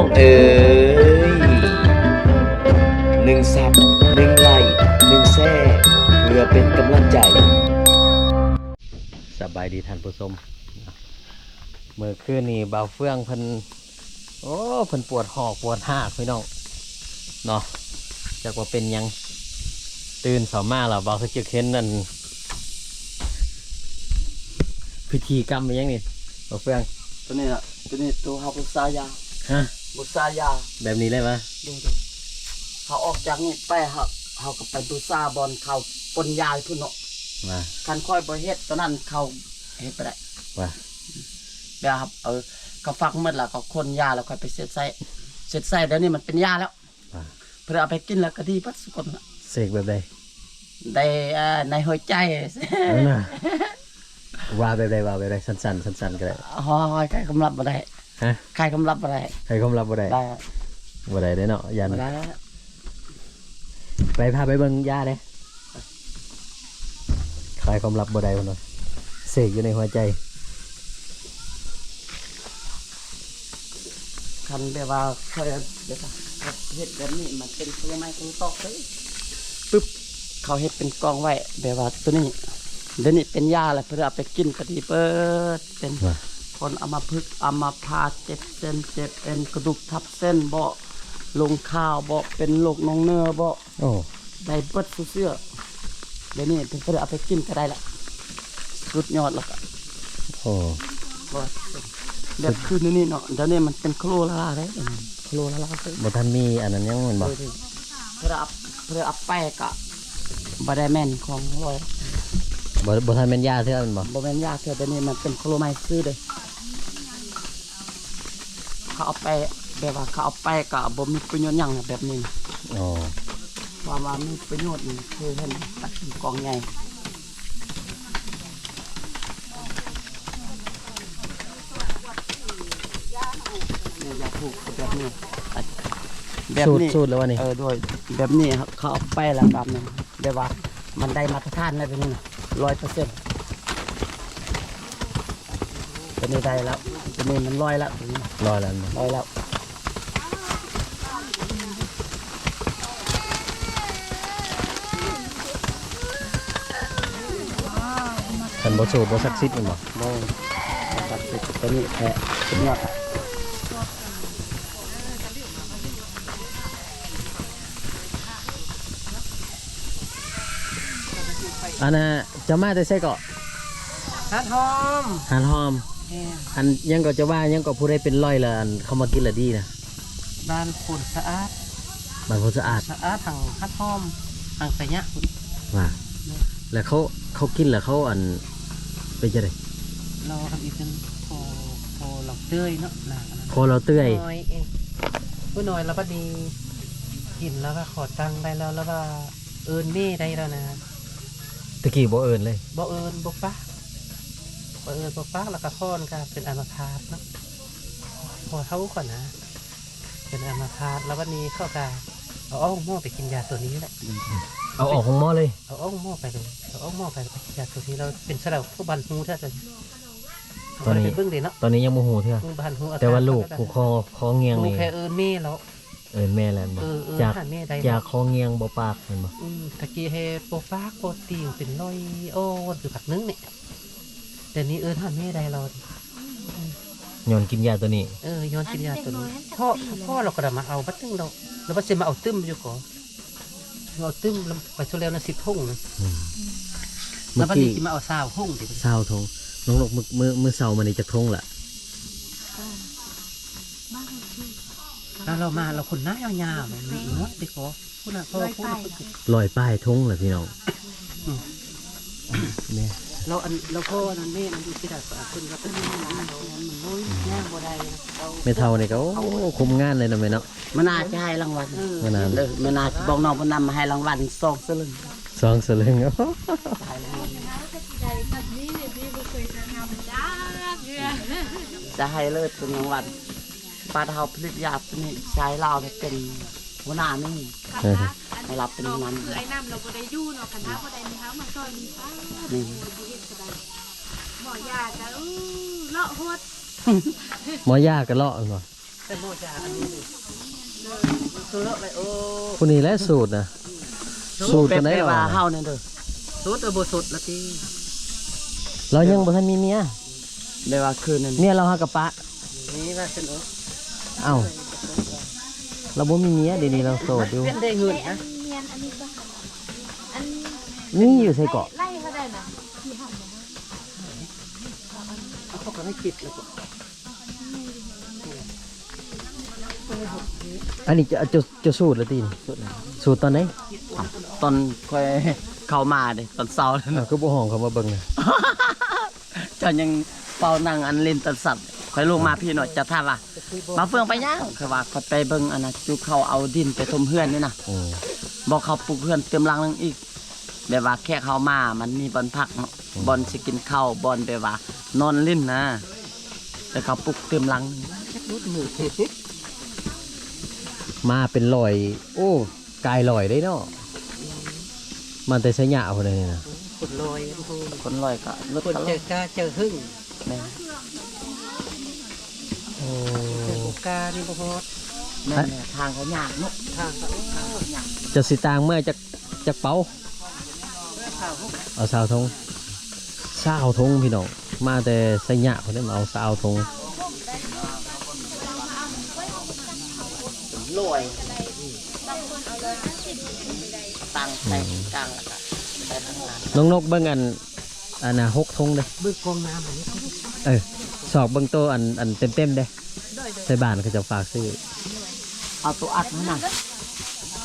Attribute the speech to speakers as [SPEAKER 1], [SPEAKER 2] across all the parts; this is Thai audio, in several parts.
[SPEAKER 1] องเอ๋ยหนึ่งซับหนึ่งไลค์หนึ่งแซ่เพื่อเป็นกำลังใจ
[SPEAKER 2] สบายดีท่านผู้ชมเมื่อคืนนี้เบาเฟื่องเพิ่นโอ้เพิ่นปวดหอกปวดหากพี่น้องเนาะจากว่าเป็นหยังตื่นเสามาแล้วเบาคือจะเห็นนั่นพิธีกรรมเป็นยังนี่เบาเฟื่อง
[SPEAKER 1] ตัวนี้ละตัวนี้ตัวเฮาบุษายา
[SPEAKER 2] ฮะ
[SPEAKER 1] บุษายา
[SPEAKER 2] แบบนี้เลยปะ
[SPEAKER 1] ดูดูเขาออกจากนี่ไปเฮาเฮาก็ไปบุษาบอลเขาปนยายพุ่นเนาะ
[SPEAKER 2] มา
[SPEAKER 1] คันค่อยบ่เฮ็ดตอนนั้นเขาเฮ็ดไปได้
[SPEAKER 2] ว่า
[SPEAKER 1] แบบครับเออก็ฟักหมดแล้วก็คนยาแล้วค่อยไปเสียดใส่เสียดใส่เดี๋ยวนี้มันเป็นยาแล้ว
[SPEAKER 2] ว่า
[SPEAKER 1] เพื่อเอาไปกินแล้วก็ดีพัดสุกคนน่ะ
[SPEAKER 2] เสกแบบใด
[SPEAKER 1] ได้อ่าในหัวใจ
[SPEAKER 2] นั่นน่ะว่าแบบใดว่าแบบใดสั้นๆสั้นๆก็ได้
[SPEAKER 1] ฮอยใครกำลับบ่ได้
[SPEAKER 2] ฮะ
[SPEAKER 1] ใครกำลับบ่ได้
[SPEAKER 2] ใครคมรับบ่ได้
[SPEAKER 1] ได้
[SPEAKER 2] บ่ได้เด้อเนาะยัน
[SPEAKER 1] บ่ได้
[SPEAKER 2] ไปพาไปเบิ่งยาเด้ใครคมรับบ่ได้พุ่นว่าเสกอยู่ในหัวใจ
[SPEAKER 1] คันแบบว่าเคยเดี๋ยวก่อนครับเฮ็ดแบบนี้มันเป็นตัวไม้ตัวตอกเลยปึ๊บเขาเฮ็ดเป็นกองไว้แบบว่าตัวนี้เดี๋ยวนี้เป็นยาแล้วเพื่อเอาไปกินก็ดีเปิดเป็น
[SPEAKER 2] ว่า
[SPEAKER 1] คนเอามาพึกษ์เอามาพาดเจ็บเส้นเจ็บเอ็นกระดูกทับเส้นเบาลงข้าวเบาเป็นโรคนองเนื้อเบา
[SPEAKER 2] โอ้
[SPEAKER 1] ได้เบิดเสื้อเดี๋ยวนี้เป็นเพื่อเอาไปกินก็ได้ละสุดยอดแล้วก็
[SPEAKER 2] โอ้
[SPEAKER 1] ว่าแบบคืนนี้เนาะเดี๋ยวนี้มันเป็นโครละลาเลยโครละลาเลย
[SPEAKER 2] บ่ทันมีอันนั้นยังแมันบ่
[SPEAKER 1] เพื่อเอาเพื่อเอาแป้กะบาได้แม่นของลอย
[SPEAKER 2] บ่บ่ทันแม่นยาเทื่อแมันบ่
[SPEAKER 1] บแม่นยากเท่าเดี๋ยวนี้มันเป็นโครไม้ซื้อเลย เขาเอาไปแบบว่าเขาเอาไปกะบ่มีประโยชน์หยังนะแบบนี้นะ
[SPEAKER 2] โอ้
[SPEAKER 1] ความว่ามีประโยชน์นี่คือเห็นตัดเป็นกองใหญ่เนี่ยอยากถูกก็แบบนี้ตัดแบบ
[SPEAKER 2] สูตร
[SPEAKER 1] นี้
[SPEAKER 2] สูตรแล้ววะนี่
[SPEAKER 1] เออด้วยแบบนี้ครับเขาเอาไปแล้วแบบนี้แบบว่ามันได้มาตรฐานได้เป็นนี่ร้อยเปอร์เซ็นต์ตัวนี้ได้แล้ว ตัวนี้มันร้อยแล้วตัวนี้
[SPEAKER 2] รอแล้วอันนี้
[SPEAKER 1] ร้อยแล้ว
[SPEAKER 2] คันบ่สูตรบ่ศักดิ์สิทธิ์แมันบ่
[SPEAKER 1] โบตัดสิบตัวนี้แพ้สุดยอดอะ
[SPEAKER 2] อันน่ะจะมาแต่ไสเกาะ
[SPEAKER 1] ฮัทหอม
[SPEAKER 2] หันหอม อันยังก็จะว่ายังก็ผู้ใดเป็นร้อยละอันเขามากินละดีนะ
[SPEAKER 1] บ้านฝุ่นสะอาด
[SPEAKER 2] บางคนสะอาด
[SPEAKER 1] สะอาดทางฮัทหอมทางสะยะพุ่น
[SPEAKER 2] ว่าแล้วเขาเขากินแล้วเขาอันเป็นจังได๋
[SPEAKER 1] เราทำอีกเป็นโพโพหลอกเตื้อยเนาะหนักนะ
[SPEAKER 2] คอเราเตื้อย
[SPEAKER 3] น้อยเองผู้น้อยแล้วก็ดีกินแล้วก็ขอตังค์ได้แล้วแล้วก็เอินเม่ได้แล้วนะ
[SPEAKER 2] ตะกี้บ่เอิ้นเลย
[SPEAKER 3] บ่เอินบ่ปักบ่ เอินบ่ปักแล้วก็ค้อนก็เป็นอัมพาตเนาะพอเท่าก่อนนะ เป็นอัมพาตแล้ววันนี้เข้ากาเอาอ้องหม้อไปกินยาตัวนี้แหละ
[SPEAKER 2] เอาออกของหม้อเลย
[SPEAKER 3] เอาอ้องหม้อไปเลยเอาอ้องหม้อไปไปกินยาตัวนี้เราเป็นสลับผู้บันหูแท้เลยเราได้ไปเบิ่งเด้เนาะ
[SPEAKER 2] ตอนนี้ยังบ่ฮู้เทื่อ
[SPEAKER 3] ผู้บันหูอร
[SPEAKER 2] แต่ว่าลูกผูกคอคอเงียง
[SPEAKER 3] ลูก
[SPEAKER 2] นี่
[SPEAKER 3] แค่เอินเม่แล้ว
[SPEAKER 2] เอิ้นแม่แล้วบ่
[SPEAKER 3] เออเออ
[SPEAKER 2] จาก
[SPEAKER 3] หาเม่ได้
[SPEAKER 2] จากคอเงียงบ่ปากแม่นบ่
[SPEAKER 3] อืมตะกี้ให้โปฟ้าโปติวเป็นร้อยโอ้อยู่ผักนึงเนี่ย แต่นี้เออท่านไม่ได้เรา
[SPEAKER 2] ย้อนกินยาตัวนี้
[SPEAKER 3] เออย้อนกินยาตัวนี้พ่อพ่อเราก็ได้มาเอาบัดตึ้งเราแล้วบัดเซมาเอาตึ้มอยู่ก่อนเอาตึ้มแล้วไปทุเรียนนะสิบทุ่งนะ
[SPEAKER 2] อืม
[SPEAKER 3] แล้
[SPEAKER 2] เมื่
[SPEAKER 3] ว
[SPEAKER 2] อ
[SPEAKER 3] บัด
[SPEAKER 2] กี้
[SPEAKER 3] นี้ที่มาเอาซาวทุ่งดิ
[SPEAKER 2] เศร้าทงน้องนกมือมือมือเศร้ามันนี่จะทงล่ะ
[SPEAKER 3] แล้วเรามาเราคนหน้ายาวๆเลยมีอีกเนาะดิโก้พูดนะพ่อพูดนะ
[SPEAKER 2] ลอยป้ายทงล่ะพี่น้องเนี่ย
[SPEAKER 3] เราอันเราพ่อนั่นแม่นั่นอยู่ที่ไหนก็ขึ้นก็ตึ้งนี่นะมันน้อยแง่บ่ได้เรา
[SPEAKER 2] ไม่เท่านี่ก็โอ้คุมงานเลยนะแม่เนาะ
[SPEAKER 1] มันน่าจะให้รางวัล
[SPEAKER 2] มานาน
[SPEAKER 1] เออมันน่าจะบอกน้องมันนำมาให้รางวัลสองสลึง
[SPEAKER 2] สองสลึง
[SPEAKER 1] จะให้เลยเป็นรางวัลปลาเทาผลิตยาตัวนี้ใช้เราเนี่ยเป็นหัวหน้านี่
[SPEAKER 2] เออ
[SPEAKER 1] ให้เราเป็นนั้น
[SPEAKER 4] คือไอ้น้ำเราบ่ได้อยู่เนาะคณะบ่ได้มีเฮามาซอยมีฟ้า
[SPEAKER 1] นี่
[SPEAKER 4] หม อยาจะอู้เลาะโหด
[SPEAKER 2] หมอยาก็เลาะบ่
[SPEAKER 3] แต่โมจาอันนี้ตัวเลอะไปโอ้
[SPEAKER 2] ผู้นี้แหละสูตรนะสูตร
[SPEAKER 1] เป็
[SPEAKER 2] กันนได้
[SPEAKER 1] ไป
[SPEAKER 2] หรอ
[SPEAKER 1] ว่าเฮานั่นเด้อ
[SPEAKER 3] สุดเออบ่สุดละที
[SPEAKER 2] เรายังบ่ทันมีเมีย
[SPEAKER 1] แปลว่าคืนนั้น
[SPEAKER 2] เมียเราหากับปะ
[SPEAKER 3] นี่ว่าเป็นโอ้
[SPEAKER 2] เอ้าเราบ่มีเมียเดี๋ยวนี้เราโสดอยู่
[SPEAKER 3] เป็นได้เงินนะ
[SPEAKER 4] เมียนอันนี้ก็อัน
[SPEAKER 2] นี่อยู่ใส่เกาะ
[SPEAKER 4] ไล่เขาได้นะที่ห้องนะ
[SPEAKER 3] เขาก็ไม่คิดแล้วก็
[SPEAKER 2] อันนี้จะจะจะสูตรแล้วตีนสูตรตอนไหน
[SPEAKER 1] ตอนค่อยเข้ามาเด้ตอนเช้านั่น
[SPEAKER 2] อะคือบ่ห้องเขามาเบิ่งน่ะ
[SPEAKER 1] เจนยังเป่านั่งอันเล่นตัดสัตว์ค่อยลงมาพี่หน่อยจะถามว่ามาเฟืองไปย่างคือว่าค่อยไปเบิ่งอันน่ะจูเขาเอาดินไปทมเพื่อนนี่นะ
[SPEAKER 2] อืม
[SPEAKER 1] บอกเขาปลูกเพื่อนเต็มรังนึงอีก แบบว่าแค่เขามา มันมีบอลพักเนาะบอลสิกินข้าวบอลแบบว่า นอนเล่นนะ แต่เขาปลูกเต็มรังนึง
[SPEAKER 2] มาเป็นลอย โอ้กายลอยได้เนาะมันแต่ใช้หยาพุ่นนี่นะ
[SPEAKER 3] คนลอยคน
[SPEAKER 1] คนลอยก็รถ
[SPEAKER 3] คน
[SPEAKER 1] ก็ล
[SPEAKER 3] เจ
[SPEAKER 1] อ
[SPEAKER 3] อยกาเจอหึ่ง
[SPEAKER 1] แม่
[SPEAKER 2] โอ้
[SPEAKER 3] เจอกุกานี่บ่ฮอด
[SPEAKER 1] แม่แม่ทางเขายากเนาะ
[SPEAKER 3] ทางก็โอ้
[SPEAKER 2] จะสิตางเมื่อจากจากเป๋า
[SPEAKER 3] ข้าว
[SPEAKER 2] เอาสาวทงสาวทงพี่น้องมาแต่ใส่หยาพุ่นได้มาเอาสาวทง
[SPEAKER 1] ลอยตังใส่กลางแล้วก็ใส่ข้างหลัง
[SPEAKER 2] น้องนกเบิ่งอันอันน่ะหกทงเด้
[SPEAKER 3] บึกกองน้ำอันนี้
[SPEAKER 2] เออสอกเบิ่งโตวอันอันเต็มๆเด้ใส่บ้านเขาจะฝากซื้อ
[SPEAKER 1] เอาตัวอัดนั่นน่ะ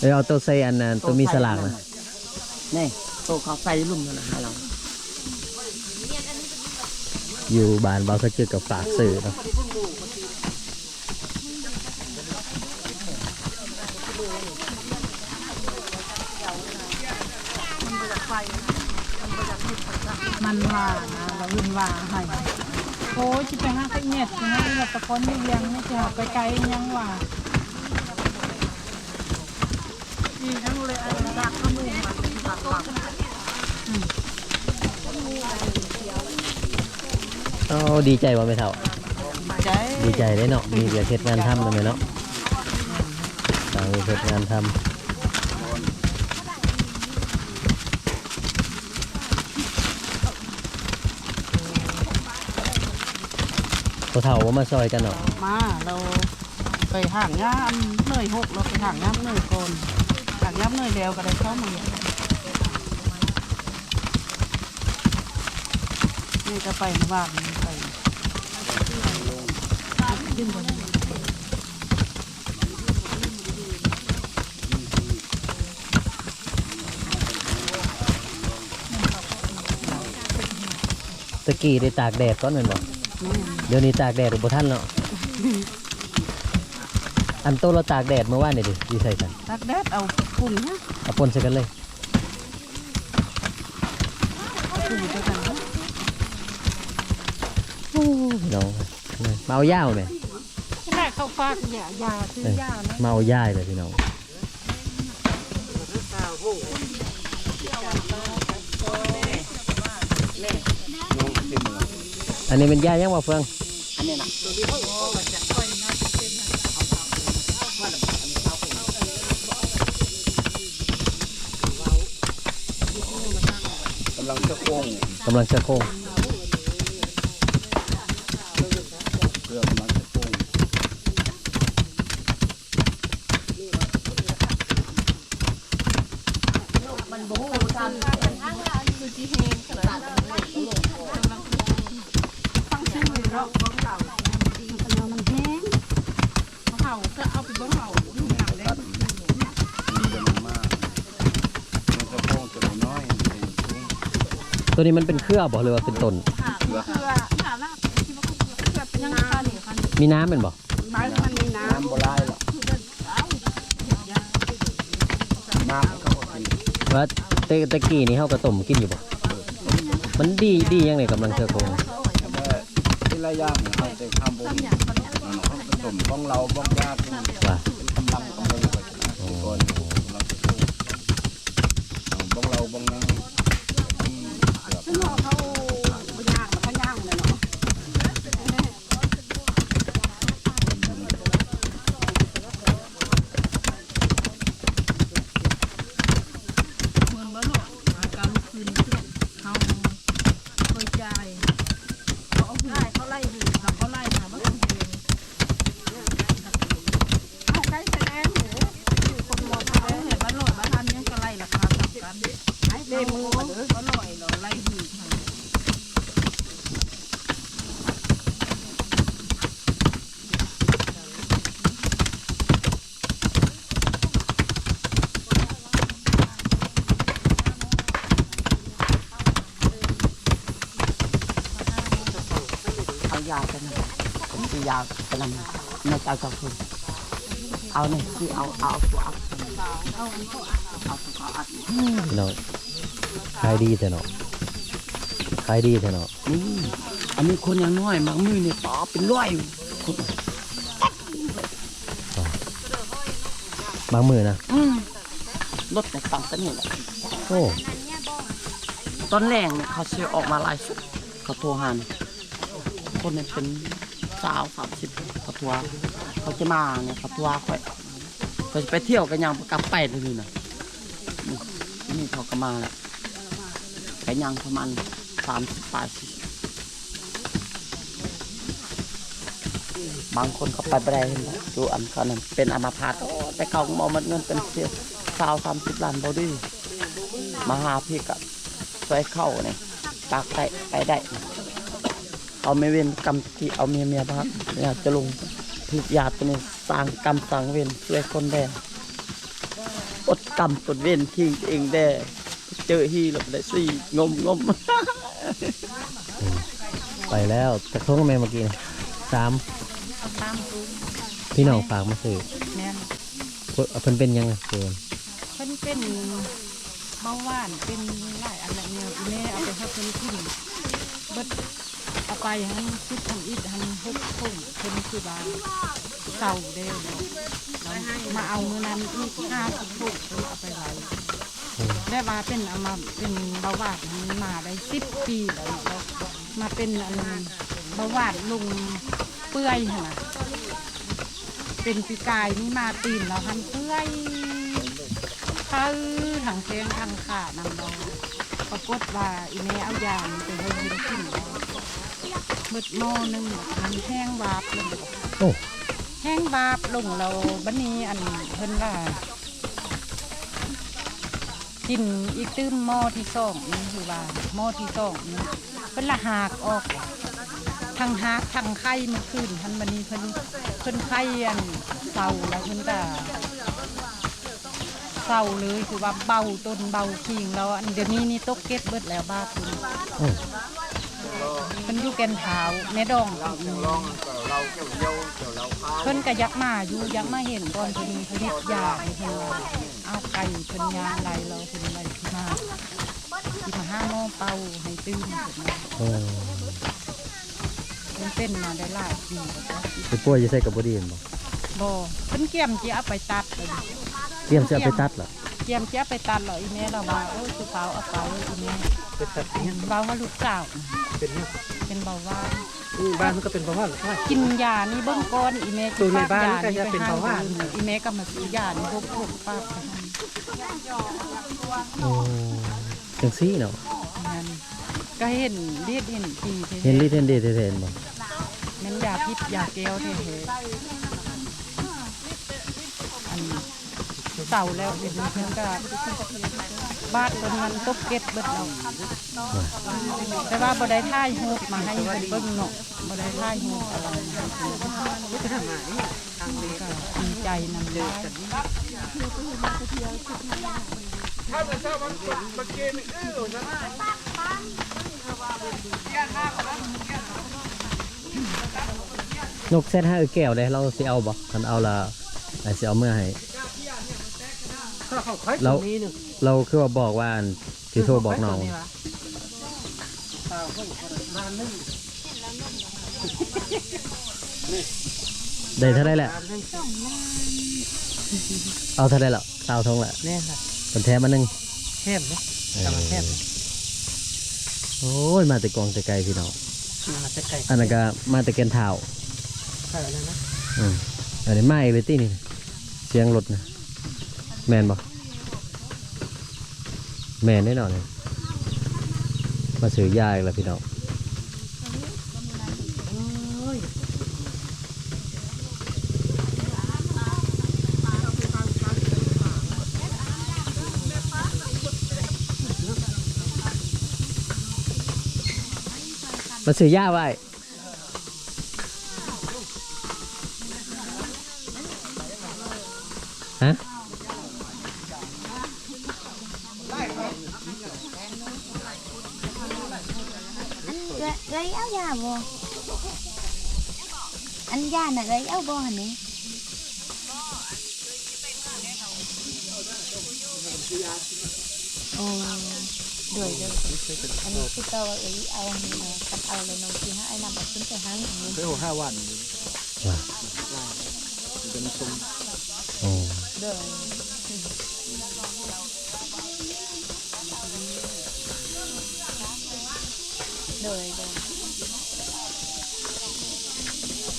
[SPEAKER 2] เออเอาตัวใส่อันนั้นตัวมีสลากนะ
[SPEAKER 1] นี่ ตัวเขาใส่ลุ่มนั่นนะให้เรา
[SPEAKER 2] อยู่บ้านเบาสักจุดกับฝากซื้อเนาะ
[SPEAKER 5] มันว่านะเราวินว่าให้โอ้ยจะไปห้าสิบเมตรนะเราตะกอนไม่เลี้ยงไม่จะไปไกลยังว่าดีทั้งเลยอันรักขมูมา ตัดตัด
[SPEAKER 2] อ๋อดีใจว่าไม่เท่า
[SPEAKER 5] ใจ
[SPEAKER 2] ดีใจได้เนาะ มีเบียร์เฮ็ดงานทำเลยเนาะต่างมีเฮ็ดงานทำเขาเท่าว่ามาซอยกันเนาะ
[SPEAKER 5] มาเราไปห่างย่ามเหนื่อยหกเราไปห่างย่ามเหนื่อยก่อนห่างย่ามเหนื่อยแล้วก็ได้เข้ามานี่จะไปบ้านไป ขึ้นบน
[SPEAKER 2] ตะกี้ได้ตากแดดก่อนแม่นบ่เดี๋ยวนี้ตากแดดอุปทันเนาะ อันโตเราตากแดดเมื่อวานนี่ดิอยู่ใส่กัน
[SPEAKER 5] ตักแดดเอาปุ่นฮะ
[SPEAKER 2] เอาปนใส่กันเลย
[SPEAKER 5] เอาปุ่นด้วยกันฮะ
[SPEAKER 2] พี่น้องมาเอาย่าวไหม
[SPEAKER 5] แม่ เข้าฟากอย่ายาซื้อยานะ
[SPEAKER 2] มาเอาย่ายเลยพี่น้องอันนี้เป็นย่ายังว่าเฟือง
[SPEAKER 1] อันนี้นะกำลังจะโค้ง
[SPEAKER 2] กำลังจะโค้ง
[SPEAKER 1] เพื่อกำลังจะโค้ง
[SPEAKER 5] ฟังชื่อเลยเนาะของเก่ามันแห้งเขาเห่าก็เอาไปบ้องเห่าดูหนังได้
[SPEAKER 2] ตัวนี้มันเป็นเครือบ่หรือว่าเป็นต้น
[SPEAKER 5] เพื่อหาลาบที่ว่าเพื่อเป็นยังไงเนี่ยคัน
[SPEAKER 2] มีน้ำเป็นบ่
[SPEAKER 5] ไม้มันมีน้
[SPEAKER 1] น้ำโบราณหรอกน้ำเขาก็กิน
[SPEAKER 2] ว่าแตตะกี้นี่เฮาก็ต้มกินอยู่บ่มันดีดียังไงกำลังจะโค้ง
[SPEAKER 6] ที่ละอย่างเขาจะทำบุญเขาผสมบ้องเราบ้องยาเป็น
[SPEAKER 2] ว่า
[SPEAKER 6] กำลังกำลังไปนะทุกคนเราจะพูดเอาบ้องเราบ้องยังที่เกือบำ
[SPEAKER 5] ซึ่งเขาเขาย่างเขาย่างเลยเนาะ
[SPEAKER 1] ยากันนะผมซื้อยากันนะในใจกับคุณเอาเนี่ยคือเอาเอาตัวอัดเอาตัวอัด
[SPEAKER 2] พี่น้องขายดีแต่เนาะขายดีแต่เนาะ
[SPEAKER 1] นี่อันนี้คนยังน้อยมักมือเนี่ยต่อเป็นร้อยคน
[SPEAKER 2] บางมือนะ
[SPEAKER 1] อืมรถแต่ต่างกันนี่แหละ
[SPEAKER 2] โอ้
[SPEAKER 1] ตอนแรกเนี่ยเขาเชื่อออกมาลายสุดเขาโทรหาเนี่ย คนเนี่ยเป็นสาวสามสิบเขาทัวเขาจะมาเนี่ยเขาทัวร์ค่อยเขาจะไปเที่ยวกันยังกลับไปเลยนะนี่นี่เขาก็มาแล้วกันยังประมาณสามสิบแปดสิบางคนเขาไปไม่ได้เห็นไหมดูอันเขานั่นเป็นอมาพาตแต่เขามองมันเงินเป็นเสียสาวสามสิบล้านบอดี้มาหาพี่กับช่เข้าเนี่ยปากไปไปได้ เอาไม่เว้นกรรมที่เอาเมียเมียบ้างอยากจะลงทุกยาตัวนี้สร้างกรรมสร้างเวรช่วยคนแด่อดกรรมอดเวรทิ้งเองแด่เจอฮีหลบได้สี่งมงม
[SPEAKER 2] ไปแล้วจากทงแม่เมื่อกี้นะสาม
[SPEAKER 5] เอาตามตู
[SPEAKER 2] พี่น้องฝากมาซื้อ
[SPEAKER 5] แม่น
[SPEAKER 2] เพิ่นเพิ่นเป็นยังไงเพิ่น
[SPEAKER 5] เพิ่นเป็นเบาหวานเป็นหลายอันละแนวอีแม่เอาไปให้เพิ่นกินเบิดเอา ไปหันคิดทำอิดหันหกทุ่งเพิ่นคือว่าเศร้าเด้อเนาะแล้วมาเอาเงินนั้นอีกห้าสิบทุ่งเพิ่นเอาไปไว้ได้มาเป็นเอามาเป็นเบาหวานมาได้สิบปีแล้วมาเป็นอันเบาหวานลุงเปื่อยนะเป็นปีกายนี่มาตีนแล้วทันเปื่อยเขาถังแทงทางขานำเราปรากฏว่าอีเมเอายาไปให้ยินกินเรา เบิดหม้อหนึงมันแห้งวาบลง
[SPEAKER 2] โอ้
[SPEAKER 5] แห้งวาบลงเราบันนี้อันเพิ่นว่ากินอีตื้มหม้อที่สองนี่คือว่าหม้อที่สองนี่เพิ่นละหากออกทางหากทางไข่เมื่อคืนทันบันนี้เพิ่นเพิ่นไข่อันเศร้าแล้วเพิ่นก็เศร้าเลยคือว่าเบาต้นเบาขิงแล้วอันเดี๋ยวนี้นี่ตกเก็ตเบิดแล้วบ้าคุณ
[SPEAKER 2] โอ้
[SPEAKER 5] เพิ่นอยู่แก่นเท้าแม่ดองเพิ่นอีก
[SPEAKER 6] เราเกี่ยวเยี่ยวเกี่ยวเราข้าว
[SPEAKER 5] เพิ่นก็อยักมาอยู่อยักมาเห็นก่อนเพิ่นผลิตยาให้เพิ่นว่าเอาไก่เพิ่นยางไรเราเพิ่นไรที่มาที่มาห้าหม้อเป่าให้ตื้มเพิ่นว่า
[SPEAKER 2] โอ้
[SPEAKER 5] เพิ่นเป็นมาได้หลายปีแล้วก็
[SPEAKER 2] ไปป่วยจะใส่กับบดีนบ่
[SPEAKER 5] บ่เพิ่นเกี่ยมสิเอาไปตัดเลย
[SPEAKER 2] เตรียมจะเอาไปตัดเหรอ
[SPEAKER 5] เกี่ยมสิเอาไปตัดเหรออีแม่เราว่าโอ้ยสุสาวเอาไปอีแม่
[SPEAKER 3] เป็นสัตว์เลี้ยง
[SPEAKER 5] เบาว่าลูกสาว
[SPEAKER 3] เป็นเนี่ย
[SPEAKER 5] เป็นเบาหวาน
[SPEAKER 3] อืมบ้านมันก็เป็นเพราะว่าใช่
[SPEAKER 5] กินยานี่เบิ่งก่อนอีแม่
[SPEAKER 3] ตัวในบ้าน
[SPEAKER 5] ฝ
[SPEAKER 3] ก็จะเป็นเบาหวาน
[SPEAKER 5] ไปให้อีแม่ก็มาซื้อยานี่พวกพวกป้ากไปให้
[SPEAKER 2] โอ้จังซี่เนาะ
[SPEAKER 5] นั่นก็เห็นเลียดเห็นปีเท่ๆ
[SPEAKER 2] เห็นลิเทนเดเทเทนบ่
[SPEAKER 5] มันยาพิษยาแก้วเท่ เต่าแล้วเดี๋ยวนี้เพิ่นก็บ้านคนมันตกเก็ตเบิดเราแต่ว่าบ่ได้ท่ายฮูกมาให้เพิ่นเบิ่งเนาะบ่ได้ท่ายฮูกอะไรมาให้เพิ่นก็ดีใจนำเลย
[SPEAKER 2] นะนกเส้นห้าเออแก้วเลยเราสิเอาบ่คันเอาละไอสิเอาเมื่อให้
[SPEAKER 3] เขาค่อย
[SPEAKER 2] เรา
[SPEAKER 3] ตรงนี้หนึ่ง
[SPEAKER 2] เราคือว่าบอกว่าอันที่โทรบอกน้องได้เท่าไรแหละ เอาเท่าไรและสาวทงแหละ
[SPEAKER 3] เนี่ยค่ะ
[SPEAKER 2] คนแท้มาหนึ่ง
[SPEAKER 3] แคบไหมกำลังแคบ
[SPEAKER 2] โอ้ย มาแต่กองแต่ไกลพี่น้อง
[SPEAKER 3] มาจะไกล
[SPEAKER 2] อันนั้นก็มาแต่เกนเท้า
[SPEAKER 3] ใช่แล้วนะ
[SPEAKER 2] อืมอันนี้ไม่เลยตี้นี่เสียงรถนะแมนบ่ แมนแน่นอนเลยมาซื้อยาอีกแล้วพี่น้องมาซื้อยาไว้
[SPEAKER 7] อันย่าน่ะเอ้ยเอาบ่หั่นนี่โอ้โดยโดยอันนี้คือเตาเอ้ยเอาอันนี้นะกับเอาเลยน้องที่ให้ไอ้นำเอาขึ้นไปหางอันนี้
[SPEAKER 6] เฮ้ยห้าวัน
[SPEAKER 2] ว่า
[SPEAKER 6] เป็นทรง
[SPEAKER 2] โอ้
[SPEAKER 7] โดยโดย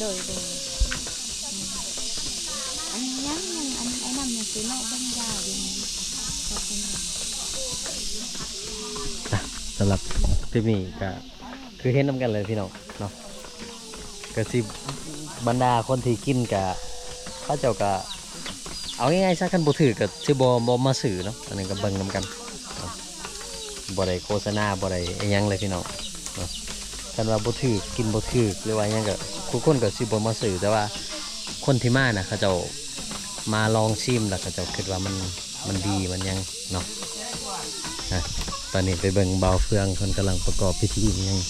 [SPEAKER 7] โดยโดย อ้นำยังซื้อเลาะบ้างยาอยู่นี่ขอบคุณค่ะ
[SPEAKER 2] อะสำหรับคลิปนี้ก็คือเห็นน้ำกันเลยพี่น้องเนาะก็สิบรรดาคนที่กินกับเขาเจ้าก็เอาง่ายๆซะกันบ่ถือกับสิบ่บ่มาสื่อเนาะอันนี้ก็เบิ่งนํกันเนาะบ่ได้โฆษณาบ่ได้อิหยังเลยพี่น้องเนาะกันว่าบ่ถือกินบ่ถือหรือว่าอิหยังก็ทุกคนก็สิบ่มาสื่อแต่ว่าคนที่มาน่ะเขาเจ้า มาลองชิมแล้วก็จะคิดว่ามันมันดีมันยังเนาะอะตอนนี้ไปเบิ่งเบาเฟืองคนกำลังประกอบพิธีอยัง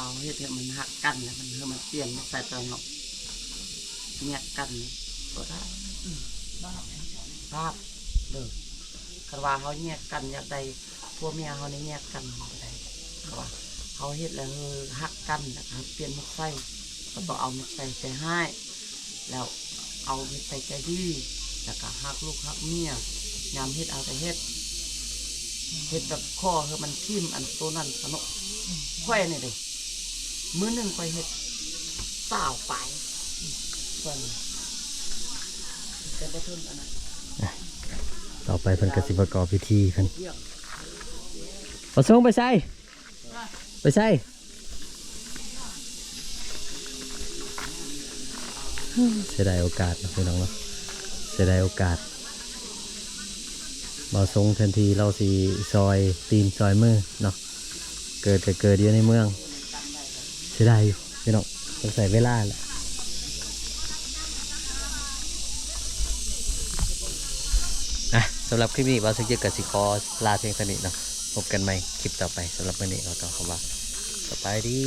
[SPEAKER 1] ไปว่าเฮ็ดให้มันหักกันแล้วมันเฮามันเปลี่ยนใส่ตอนเนาะแยกกันก็ได้ภาพเด้อคันว่าเฮาแยกกันอยากได้ผัวเมียเฮานี่แยกกันบ่ได้เพราะว่าเฮาเฮ็ดแล้วเฮาหักกันแล้วก็เปลี่ยนมุกใส่ก็ต้องเอามุกใส่ใจให้แล้วเอาเฮ็ดใส่ใจดีแล้วก็หักลูกหักเมียยามเฮ็ดเอาแต่เฮ็ดเฮ็ดแบบข้อคือมันทิ่มอันตัวนั้นสนุกค่อยนี่เด้ มื้อหนึ่งไปเฮ็ดสาวไปส่วนจะได้ทุนอันนั้น
[SPEAKER 2] ต่อไปเพิ่นก็สิประกอบพิธีเพิ่นประสงค์ไปใส่ไปใส่เสียดายโอกาสนะพี่น้องเนาะเสียดายโอกาสบ่ทรงทันทีเราสิซอยตีนซอยมือเนาะเกิดก็เกิดอยู่ในเมืองเสียดายอยู่พี่น้องต้องใส่เวลาแหละนะสำหรับคลิปนี้บาสุกิกับสิคอลาเพียงเท่านี้เนาะพบกันใหม่คลิปต่อไปสำหรับวันนี้เราต้องคำว่าสบายดี